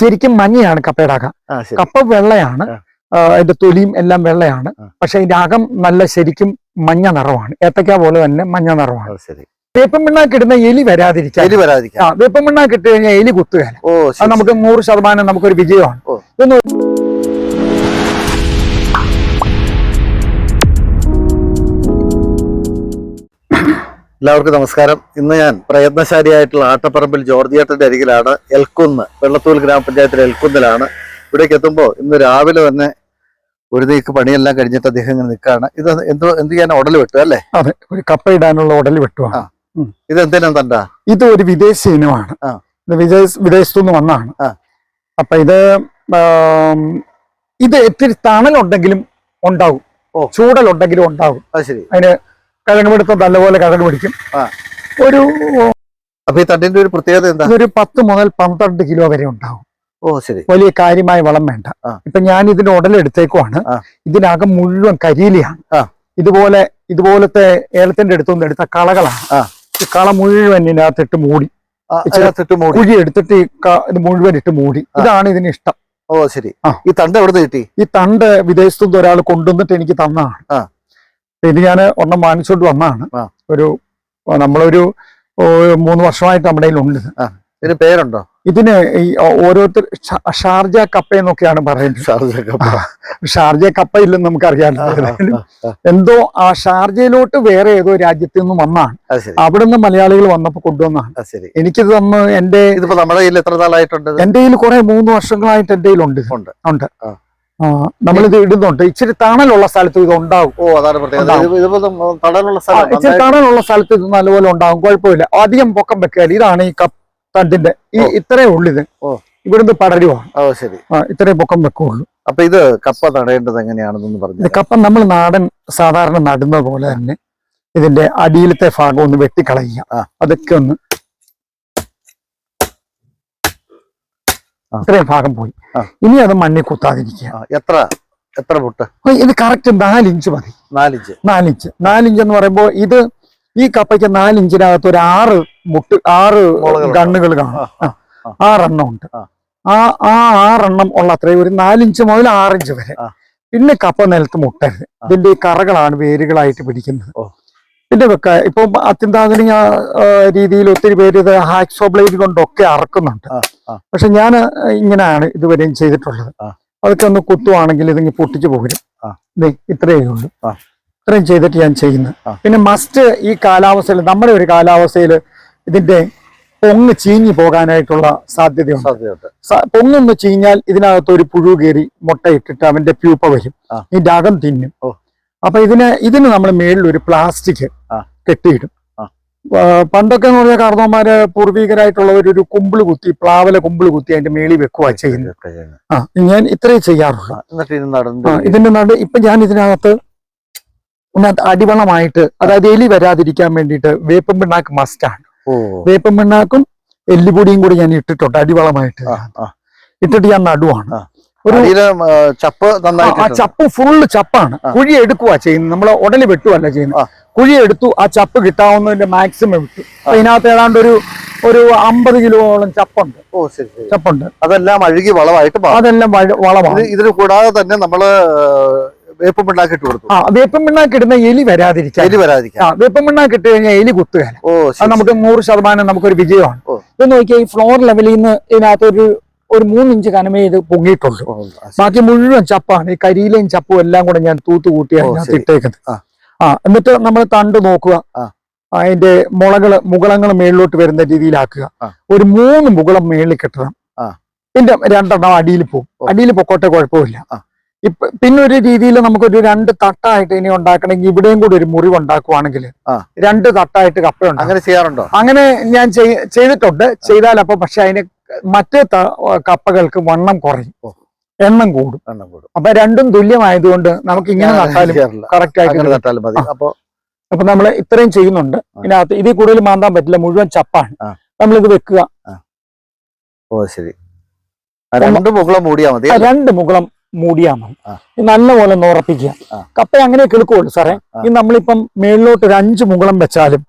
ശരിക്കും മഞ്ഞയാണ് കപ്പയുടെ അകം കപ്പ വെള്ളയാണ്. അതിന്റെ തൊലിയും എല്ലാം വെള്ളയാണ്. പക്ഷെ അതിന്റെ അകം നല്ല ശരിക്കും മഞ്ഞ നിറമാണ്. ഏത്തക്ക പോലെ തന്നെ മഞ്ഞ നിറമാണ്. വേപ്പം പിണ്ണാക്ക് ഇടുന്ന എലി വരാതിരിക്കാം എലി വരാതിരിക്കാം വേപ്പം പിണ്ണാക്ക് ഇട്ട് കഴിഞ്ഞാൽ എലി കുത്തുകയല്ല ഓ അത് ശരി. നമുക്ക് നൂറ് ശതമാനം നമുക്കൊരു വിജയമാണ്. എല്ലാവർക്കും നമസ്കാരം. ഇന്ന് ഞാൻ പ്രയത്നശാലിയായിട്ടുള്ള ആട്ടപ്പറമ്പിൽ ജോർജിയേട്ടന്റെ അരികിലാണ്. എൽക്കുന്ന് വെള്ളത്തൂൽ ഗ്രാമപഞ്ചായത്തിലെ എൽക്കുന്നിലാണ്. ഇവിടേക്ക് എത്തുമ്പോൾ ഇന്ന് രാവിലെ തന്നെ ഒരു നീക്ക് പണിയെല്ലാം കഴിഞ്ഞിട്ട് അദ്ദേഹം ഇങ്ങനെ നിൽക്കുകയാണ്. ഇത് എന്തോ എന്ത് ചെയ്യാൻ ഉടൽ വെട്ടു അല്ലേ? അതെ ഒരു കപ്പ ഇടാനുള്ള ഉടൽ വെട്ടുവാണ് ആ. ഇത് എന്തിനാ തണ്ട? ഇത് ഒരു വിദേശ ഇനമാണ്. ഇത് വിദേശ വിദേശത്തു നിന്ന് വന്നാണ്. അപ്പൊ ഇത് ഇത് ഇത്തിരി തണലുണ്ടെങ്കിലും ഉണ്ടാവും. ഓ. ചൂടലുണ്ടെങ്കിലും ഉണ്ടാവും. അത് ശരി. അതിന് കിഴങ്ങ് പിടുത്തം നല്ലപോലെ കിഴങ്ങ് പിടിക്കും ഒരു അപ്പൊ ഈ തണ്ടിന്റെ ഒരു പ്രത്യേകത എന്താ? ഒരു പത്ത് മുതൽ പന്ത്രണ്ട് കിലോ വരെ ഉണ്ടാവും. ഓ ശരി. വലിയ കാര്യമായ വളം വേണ്ട. ഇപ്പൊ ഞാൻ ഇതിന്റെ ഉടലെടുത്തേക്കുവാണ്. ഇതിനകം മുഴുവൻ കരിയിലാണ്. ഇതുപോലെ ഇതുപോലത്തെ ഏലത്തിന്റെ അടുത്തുനിന്ന് എടുത്ത കളകളാണ്. ഈ കള മുഴുവൻ ഇതിനകത്തിട്ട് മൂടി. മൂടി. കുഴി എടുത്തിട്ട് ഇത് മുഴുവൻ ഇട്ട് മൂടി. ഇതാണ് ഇതിന് ഇഷ്ടം. ഓ ശരി. ഈ തണ്ട് എവിടെ കിട്ടി? ഈ തണ്ട് വിദേശത്തുനിന്ന് ഒരാൾ കൊണ്ടുവന്നിട്ട് എനിക്ക് തന്നാണ് ഇത് ഞാൻ ഒരെണ്ണം വാങ്ങിച്ചോണ്ട് വന്നതാണ്. ഒരു നമ്മളൊരു മൂന്ന് വർഷമായിട്ട് നമ്മുടെ ഉണ്ട് ഇതിന് പേരുണ്ടോ? ഇതിന് ഈ ഓരോരുത്തർ ഷാർജ കപ്പ എന്നൊക്കെയാണ് പറയുന്നത്. ഷാർജ കപ്പ. ഷാർജ കപ്പ ഇല്ലെന്ന് ആ. എന്തോ ആ ഷാർജയിലോട്ട് വേറെ ഏതോ രാജ്യത്തു നിന്നും വന്നാണ്. അവിടെ നിന്ന് മലയാളികൾ വന്നപ്പോ കൊണ്ടുവന്നാണ് എനിക്ക് എനിക്കിത് തന്ന് എന്റെ ഇതിപ്പോ നമ്മുടെ കയ്യിൽ എത്ര നാളായിട്ടുണ്ട്? എന്റെ കയ്യിൽ കുറെ മൂന്ന് വർഷങ്ങളായിട്ട് എന്റെ കയ്യിലുണ്ട്. ഉണ്ട്. നമ്മളിത് ഇടുന്നുണ്ട്. ഇച്ചിരി തണലുള്ള സ്ഥലത്ത് ഇത് ഉണ്ടാവും. ഓ അതാണ് തണലുള്ള സ്ഥലം. ഇച്ചിരി തണലുള്ള സ്ഥലത്ത് ഇത് നല്ലപോലെ ഉണ്ടാവും. കുഴപ്പമില്ല. അധികം പൊക്കം വെക്കാൽ ഇതാണ് ഈ കപ്പ് തണ്ടിന്റെ. ഈ. ഇത്രേ ഉള്ളിത് ഓ. ഇവിടുന്ന് പടരുവാണ് ഓ ശരി. ആ, ഇത്രേ പൊക്കം വെക്കുള്ളൂ അപ്പൊ ഇത് കപ്പ നടേണ്ടത് എങ്ങനെയാണെന്ന് പറഞ്ഞു കപ്പ നമ്മൾ നാടൻ സാധാരണ നടുന്ന പോലെ തന്നെ ഇതിന്റെ അടിയിലത്തെ ഭാഗം ഒന്ന് വെട്ടിക്കളയുക. അതൊക്കെ ഒന്ന് ഇത്രയും ഭാഗം പോയി. ഇനി അത് മണ്ണിൽ കുത്താതിരിക്കുക. എത്ര എത്ര പൊട്ട് ഇത് കറക്റ്റ് നാലിഞ്ച് മതി. നാലിഞ്ച്. നാലിഞ്ച് നാലിഞ്ച് എന്ന് പറയുമ്പോൾ ഇത് ഈ കപ്പയ്ക്ക് നാലിഞ്ചിനകത്ത് ഒരു ആറ് മുട്ട് ആറ്? കണ്ണുകൾ കാണും. ആറെണ്ണം ഉണ്ട്. ആ. ആ ആറെണ്ണം ഉള്ള അത്രയും ഒരു നാലിഞ്ച് മുതൽ ആറിഞ്ച് വരെ. പിന്നെ കപ്പ നിലത്ത് മുട്ടരുത്. ഇതിന്റെ ഈ കറകളാണ് വേരുകളായിട്ട് പിടിക്കുന്നത്. പിന്നെ വെക്ക ഇപ്പൊ അത്യന്താധുനിക രീതിയിൽ ഒത്തിരി പേര് ഇത് ഹാക്സോ ബ്ലേഡ് കൊണ്ടൊക്കെ അറക്കുന്നുണ്ട്. പക്ഷെ ഞാൻ ഇങ്ങനെയാണ് ഇതുവരെയും ചെയ്തിട്ടുള്ളത്. അതൊക്കെ ഒന്ന് കുത്തുവാണെങ്കിൽ ഇതിങ്ങ് പൊട്ടിച്ചു. ദേ ഇത്രയേ ഉള്ളൂ. ഇത്രയും ചെയ്തിട്ട് ഞാൻ ചെയ്യുന്നത് പിന്നെ മസ്റ്റ് ഈ കാലാവസ്ഥയിൽ നമ്മുടെ ഒരു കാലാവസ്ഥയിൽ ഇതിന്റെ പൊങ്ങ് ചീഞ്ഞു പോകാനായിട്ടുള്ള സാധ്യതയുണ്ട്. പൊങ്ങൊന്ന് ചീഞ്ഞാൽ ഇതിനകത്ത് ഒരു പുഴു കയറി മുട്ടയിട്ടിട്ട് അവന്റെ പ്യൂപ്പ വരും. ഇതിന്റെ അകം തിന്നും. ഓ. അപ്പൊ ഇതിന് ഇതിന് നമ്മൾ മേളിൽ ഒരു പ്ലാസ്റ്റിക് കെട്ടിയിടും. പണ്ടൊക്കെ എന്ന് പറഞ്ഞാൽ കാർന്നോമാര് പൂർവികരായിട്ടുള്ളവർ ഒരു കുമ്പിൾ കുത്തി പ്ലാവല കുമ്പിൾ കുത്തി അതിന്റെ മേളിൽ വെക്കുക ചെയ്യുന്നത്. ആ ഞാൻ ഇത്രേ ചെയ്യാറുള്ളൂ. ഇതിന്റെ നട ഇപ്പൊ ഞാൻ ഇതിനകത്ത് അടിവളമായിട്ട് അതായത് എലി വരാതിരിക്കാൻ വേണ്ടിയിട്ട് വേപ്പം പിണ്ണാക്ക് മസ്റ്റാണ് വേപ്പം പിണ്ണാക്കും എല്ലുപൊടിയും കൂടി ഞാൻ ഇട്ടിട്ടുണ്ട് അടിവളമായിട്ട്. ഇട്ടിട്ട് ഞാൻ നടുവാണ്. ചപ്പ് ആ, ചപ്പ് ഫുള്ള് ചപ്പാണ്. കുഴി എടുക്കുക ചെയ്യുന്നത്. നമ്മൾ ഉടലി വെട്ടുവല്ല. ചെയ്യുന്നത്. കുഴി എടുത്തു ആ ചപ്പ് കിട്ടാവുന്നതിന്റെ മാക്സിമം വിട്ടു അതിനകത്ത് ഇതിനകത്ത് ഏതാണ്ട് ഒരു ഒരു അമ്പത് കിലോളം ചപ്പുണ്ട്. ഓ ശരി ചപ്പുണ്ട്. അതെല്ലാം അഴുകി വളമായിട്ട് അതെല്ലാം വളമാണ്. ഇതിന് കൂടാതെ തന്നെ നമ്മൾ വേപ്പം പിണ്ണാക്കിട്ട് കൊടുത്തു. ആ വേപ്പം പിണ്ണാക്കി ഇടുന്ന എലി വരാതിരിക്കാം എലി വരാതിരിക്കാം ആ വേപ്പം പിണ്ണാക്കി ഇട്ട് കഴിഞ്ഞാൽ എലി കുത്തുകയാണ് ഓ അത് നമുക്ക് നൂറ് ശതമാനം നമുക്കൊരു വിജയമാണ്. ഇത് നോക്കിയാൽ ഈ ഫ്ലോർ ലെവലിൽ നിന്ന് ഇതിനകത്ത് ഒരു മൂന്നിഞ്ച് കനമേ ഇത് പൊങ്ങിയിട്ടുള്ളൂ. ഓ, ബാക്കി മുഴുവൻ ചപ്പാണ്. ഈ കരിയിലെയും ചപ്പും എല്ലാം കൂടെ ഞാൻ തൂത്ത് കൂട്ടിയാണ് ഇട്ടേക്കുന്നത്. ആ. എന്നിട്ട് നമ്മൾ തണ്ട് നോക്കുക. അതിന്റെ മുളകൾ മുകളങ്ങൾ മേളിലോട്ട് വരുന്ന രീതിയിലാക്കുക. ഒരു മൂന്ന് മുകളം മേളിൽ കെട്ടണം. ആ. പിന്നെ രണ്ടെണ്ണം അടിയിൽ പോകും. അടിയിൽ പൊക്കോട്ടെ കുഴപ്പമില്ല. ഇപ്പൊ പിന്നെ ഒരു രീതിയിൽ നമുക്കൊരു രണ്ട് തട്ടായിട്ട് ഇനി ഉണ്ടാക്കണമെങ്കിൽ ഇവിടെയും കൂടി ഒരു മുറിവ് ഉണ്ടാക്കുവാണെങ്കിൽ രണ്ട് തട്ടായിട്ട് കപ്പയുണ്ട് അങ്ങനെ ചെയ്യാറുണ്ടോ? അങ്ങനെ ഞാൻ ചെയ്തിട്ടുണ്ട്. ചെയ്താൽ അപ്പൊ പക്ഷെ അതിന് മറ്റേ കപ്പകൾക്ക് വണ്ണം കുറയും എണ്ണം കൂടും. എണ്ണം കൂടും. അപ്പൊ രണ്ടും തുല്യമായതുകൊണ്ട് നമുക്ക് ഇങ്ങനെ ഞാൻ നട്ടാലും കറക്റ്റ് ആയിട്ട് നട്ടാലും മതി. അപ്പൊ അപ്പൊ നമ്മൾ ഇത്രയും ചെയ്യുന്നുണ്ട്. ഇതിനകത്ത് ഇതിൽ കൂടുതൽ മാന്താൻ പറ്റില്ല. മുഴുവൻ ചപ്പാണ്. നമ്മളിത് വെക്കുക. ഓ ശരി. രണ്ട് മുകളം മൂടിയാ മതി രണ്ട് മുകളം മൂടിയാൽ മതി. നല്ലപോലെ ഒന്ന് ഉറപ്പിക്കുക. കപ്പ അങ്ങനെ കിളുക്കുള്ളൂ സാറേ. ഇനി ഇത് നമ്മളിപ്പം മേളിലോട്ട് ഒരു അഞ്ച് മുകളം വെച്ചാലും.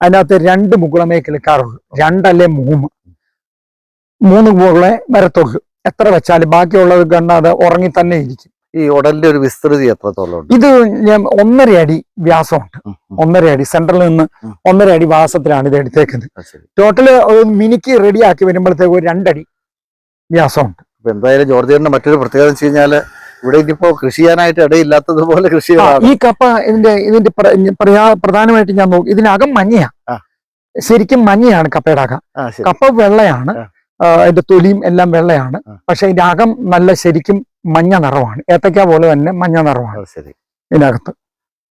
അതിനകത്ത് രണ്ട് മുകളമേ കിളുക്കാറുള്ളൂ. രണ്ടല്ലേ മൂന്ന്. മൂന്ന് മുകളെ വരത്തുള്ളൂ എത്ര വെച്ചാലും ബാക്കിയുള്ളത് കണ്ടാതെ ഉറങ്ങി തന്നെ ഇരിക്കും. ഈ ഉടലിന്റെ ഒരു വിസ്തൃതി എത്രത്തോളം ഇത് ഞാൻ ഒന്നര അടി വ്യാസമുണ്ട്. ഒന്നര അടി. സെന്ററിൽ നിന്ന്. ഒന്നര അടി വ്യാസത്തിലാണ് ഇത് എടുത്തേക്കുന്നത്. ടോട്ടൽ ഒരു ടോട്ടൽ മിനിക്ക് റെഡിയാക്കി വരുമ്പോഴത്തേക്ക് ഒരു രണ്ടടി വ്യാസമുണ്ട്. അപ്പൊ എന്തായാലും ജോർജിയറിന്റെ മറ്റൊരു പ്രത്യേകത വെച്ച് കഴിഞ്ഞാൽ ഇവിടെ ഇനിയിപ്പോ കൃഷി ചെയ്യാനായിട്ട് ഇടയില്ലാത്തതുപോലെ കൃഷി ഈ കപ്പ ഇതിന്റെ ഇതിന്റെ പ്ര- പ്രധാനമായിട്ട് ഞാൻ നോക്കി. ഇതിനകം മഞ്ഞയാ. ശരിക്കും മഞ്ഞയാണ് കപ്പയുടെ അകം. കപ്പ വെള്ളയാണ്. അതിന്റെ തൊലിയും എല്ലാം വെള്ളയാണ്. ആ. പക്ഷെ അതിന്റെ അകം നല്ല ശരിക്കും മഞ്ഞ നിറമാണ്. ഏത്തക്ക പോലെ തന്നെ മഞ്ഞ നിറമാണ് ശരി. ഇതിനകത്ത്.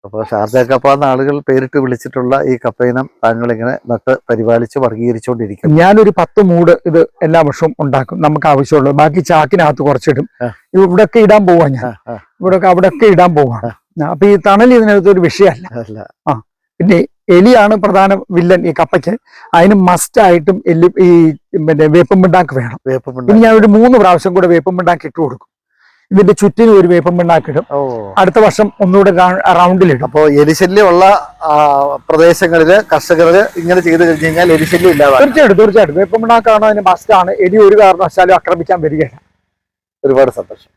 അപ്പൊ ഷാർജ കപ്പ എന്ന ആളുകൾ പേരിട്ട് വിളിച്ചിട്ടുള്ള ഈ കപ്പയിനം താങ്കൾ ഇങ്ങനെ നട്ട് പരിപാലിച്ച് വർഗീകരിച്ചുകൊണ്ടിരിക്കും ഞാനൊരു പത്ത് മൂട് ഇത് എല്ലാ വർഷവും ഉണ്ടാക്കും. നമുക്ക് ആവശ്യമുള്ളത്. ബാക്കി ചാക്കിനകത്ത് കുറച്ചിടും. ഇവിടൊക്കെ ഇടാൻ പോവാ ഞാൻ. ഇവിടൊക്കെ അവിടൊക്കെ ഇടാൻ പോവാണ് അപ്പൊ ഈ തണൽ ഇതിനകത്ത് ഒരു വിഷയമല്ല. അല്ല. പിന്നെ എലിയാണ് പ്രധാന വില്ലൻ ഈ കപ്പയ്ക്ക്. അതിന് മസ്റ്റ് ആയിട്ടും എല്ലി ഈ പിന്നെ വേപ്പമ്പിണ്ടാക്ക് വേണം. ഇനി ഞാൻ ഒരു മൂന്ന് പ്രാവശ്യം കൂടെ വേപ്പും പിണ്ണാക്ക് ഇട്ട് കൊടുക്കും. ഇതിന്റെ ചുറ്റിനും ഒരു വേപ്പം ഇടും. അടുത്ത വർഷം ഒന്നുകൂടെ റൗണ്ടിലിടും അപ്പോ എലിശല്യമുള്ള ആ, പ്രദേശങ്ങളിൽ കർഷകര് ഇങ്ങനെ ചെയ്ത് കഴിഞ്ഞ് കഴിഞ്ഞാൽ എലിശല്യം ഇല്ലാതെ തീർച്ചയായിട്ടും തീർച്ചയായിട്ടും. വേപ്പം പിണ്ണാക്കാണ് അതിന് മസ്റ്റ് ആണ്. എലി ഒരു കാരണവശാലും ആക്രമിക്കാൻ വരികയില്ല. ഒരുപാട് സന്തോഷം.